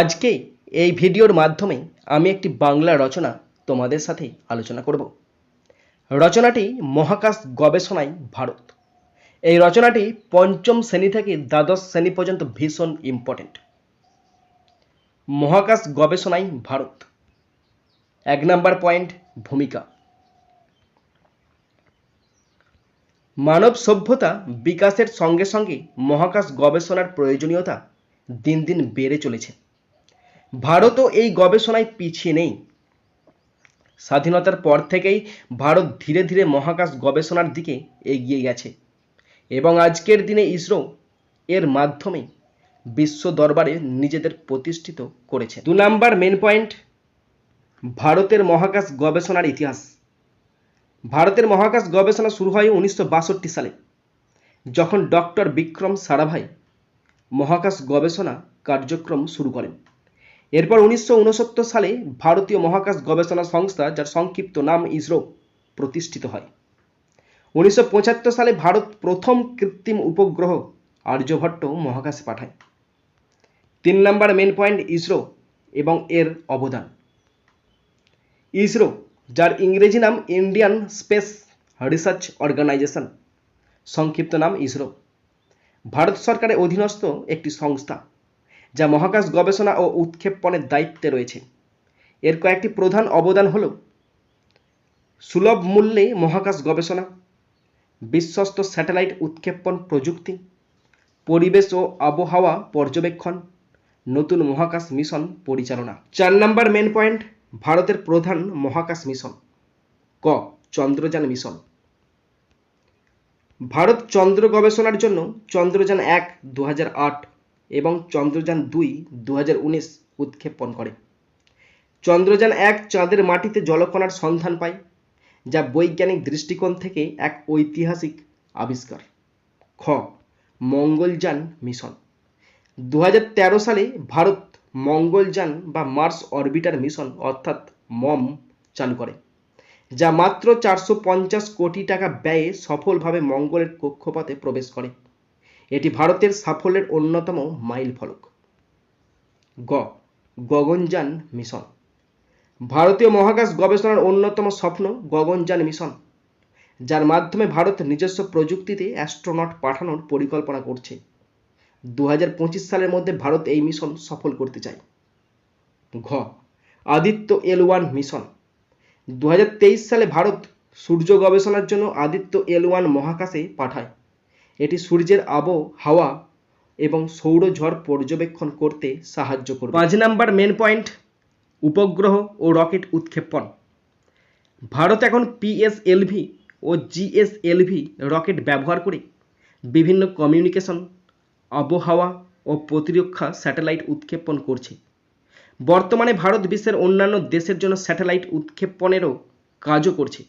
আজকে এই ভিডিওর মাধ্যমে আমি একটি বাংলা রচনা তোমাদের সাথে আলোচনা করব। রচনাটি মহাকাশ গবেষণায় ভারত। এই রচনাটি পঞ্চম শ্রেণি থেকে দ্বাদশ শ্রেণি পর্যন্ত ভীষণ ইম্পর্টেন্ট মহাকাশ গবেষণায় ভারত। এক নাম্বার পয়েন্ট ভূমিকা। মানব সভ্যতা বিকাশের সঙ্গে সঙ্গে মহাকাশ গবেষণার প্রয়োজনীয়তা দিন দিন বেড়ে চলেছে। ভারতও এই গবেষণায় পিছিয়ে নেই। স্বাধীনতার পর থেকেই ভারত ধীরে ধীরে মহাকাশ গবেষণার দিকে এগিয়ে গেছে এবং আজকের দিনে ইসরো এর মাধ্যমে বিশ্ব দরবারে নিজেদের প্রতিষ্ঠিত করেছে। দু নাম্বার মেন পয়েন্ট ভারতের মহাকাশ গবেষণার ইতিহাস। ভারতের মহাকাশ গবেষণা শুরু হয় উনিশশো বাষট্টি সালে, যখন ডক্টর বিক্রম সারাভাই মহাকাশ গবেষণা কার্যক্রম শুরু করেন। এরপর উনিশশো উনসত্তর সালে ভারতীয় মহাকাশ গবেষণা সংস্থা, যার সংক্ষিপ্ত নাম ইসরো, প্রতিষ্ঠিত হয়। উনিশশো পঁচাত্তর সালে ভারত প্রথম কৃত্রিম উপগ্রহ আর্যভট্ট মহাকাশে পাঠায়। তিন নম্বর মেন পয়েন্ট ইসরো এবং এর অবদান। ইসরো, যার ইংরেজি নাম ইন্ডিয়ান স্পেস রিসার্চ অর্গানাইজেশন, সংক্ষিপ্ত নাম ইসরো। ভারত সরকারের অধীনস্থ একটি সংস্থা। যা মহাকাশ গবেষণা ও উৎক্ষেপণের দায়িত্বে রয়েছে। এর কয়েকটি প্রধান অবদান হল সুলভ মূল্যে মহাকাশ গবেষণা, বিশ্বস্ত স্যাটেলাইট উৎক্ষেপণ প্রযুক্তি, পরিবেশ ও আবহাওয়া পর্যবেক্ষণ, নতুন মহাকাশ মিশন পরিচালনা। চার নম্বর মেন পয়েন্ট ভারতের প্রধান মহাকাশ মিশন। ক, চন্দ্রযান মিশন। ভারত চন্দ্র গবেষণার জন্য চন্দ্রযান এক দু এবং চন্দ্রযান দুই দু হাজার উৎক্ষেপণ করে। চন্দ্রযান এক চাঁদের মাটিতে জলকণার সন্ধান পায়, যা বৈজ্ঞানিক দৃষ্টিকোণ থেকে এক ঐতিহাসিক আবিষ্কার। খ, মঙ্গলযান মিশন। দু হাজার তেরো সালে ভারত মঙ্গলযান বা মার্স অরবিটার মিশন, অর্থাৎ মম, চালু করে, যা মাত্র চারশো পঞ্চাশ কোটি টাকা ব্যয়ে সফলভাবে মঙ্গলের কক্ষপথে প্রবেশ করে। এটি ভারতের সাফল্যের অন্যতম মাইল ফলক। গ, গগনযান মিশন। ভারতীয় মহাকাশ গবেষণার অন্যতম স্বপ্ন গগনযান মিশন, যার মাধ্যমে ভারত নিজস্ব প্রযুক্তিতে অ্যাস্ট্রোনট পাঠানোর পরিকল্পনা করছে। দু হাজার পঁচিশ সালের মধ্যে ভারত এই মিশন সফল করতে চায়। ঘ, আদিত্য এল ওয়ান মিশন। দু হাজার তেইশ সালে ভারত সূর্য গবেষণার জন্য আদিত্য এল ওয়ান মহাকাশে পাঠায়। এটি সূর্যের আবহ, হাওয়া এবং সৌরঝড় পর্যবেক্ষণ করতে সাহায্য করবে। পাঁচ নাম্বার মেন পয়েন্ট উপগ্রহ ও রকেট উৎক্ষেপণ। ভারত এখন পিএসএলভি ও জিএসএলভি রকেট ব্যবহার করে বিভিন্ন কমিউনিকেশন আবহাওয়া ও প্রতিরক্ষা স্যাটেলাইট উৎক্ষেপণ করছে। বর্তমানে ভারত বিশ্বের অন্যান্য দেশের জন্য স্যাটেলাইট উৎক্ষেপণেরও কাজও করছে,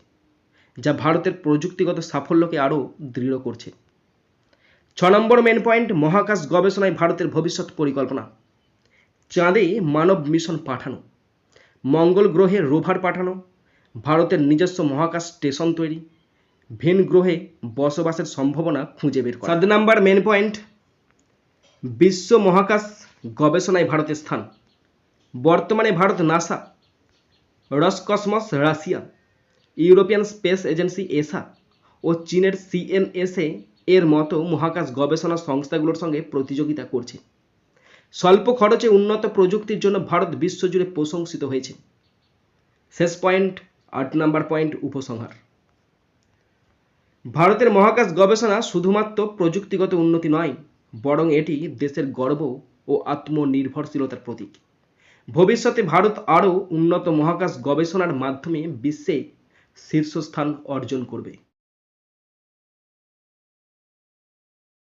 যা ভারতের প্রযুক্তিগত সাফল্যকে আরও দৃঢ় করছে। ছ নম্বর মেন পয়েন্ট মহাকাশ গবেষণায় ভারতের ভবিষ্যৎ পরিকল্পনা। চাঁদে মানব মিশন পাঠানো। মঙ্গল গ্রহে রোভার পাঠানো। ভারতের নিজস্ব মহাকাশ স্টেশন তৈরি। ভিন গ্রহে বসবাসের সম্ভাবনা খুঁজে বের করা। সাত নাম্বার মেন পয়েন্ট বিশ্ব মহাকাশ গবেষণায় ভারতের স্থান। বর্তমানে Bharat NASA, Roscosmos, Russia, European Space Agency, ESA ও চীনের সিএনএসএ এর মতো মহাকাশ গবেষণা সংস্থাগুলোর সঙ্গে প্রতিযোগিতা করছে। স্বল্প খরচে উন্নত প্রযুক্তির জন্য ভারত বিশ্বজুড়ে প্রশংসিত হয়েছে। শেষ পয়েন্ট, আট নাম্বার পয়েন্ট, উপসংহার। ভারতের মহাকাশ গবেষণা শুধুমাত্র প্রযুক্তিগত উন্নতি নয়, বরং এটি দেশের গর্ব ও আত্মনির্ভরশীলতার প্রতীক। ভবিষ্যতে ভারত আরও উন্নত মহাকাশ গবেষণার মাধ্যমে বিশ্বে শীর্ষস্থান অর্জন করবে।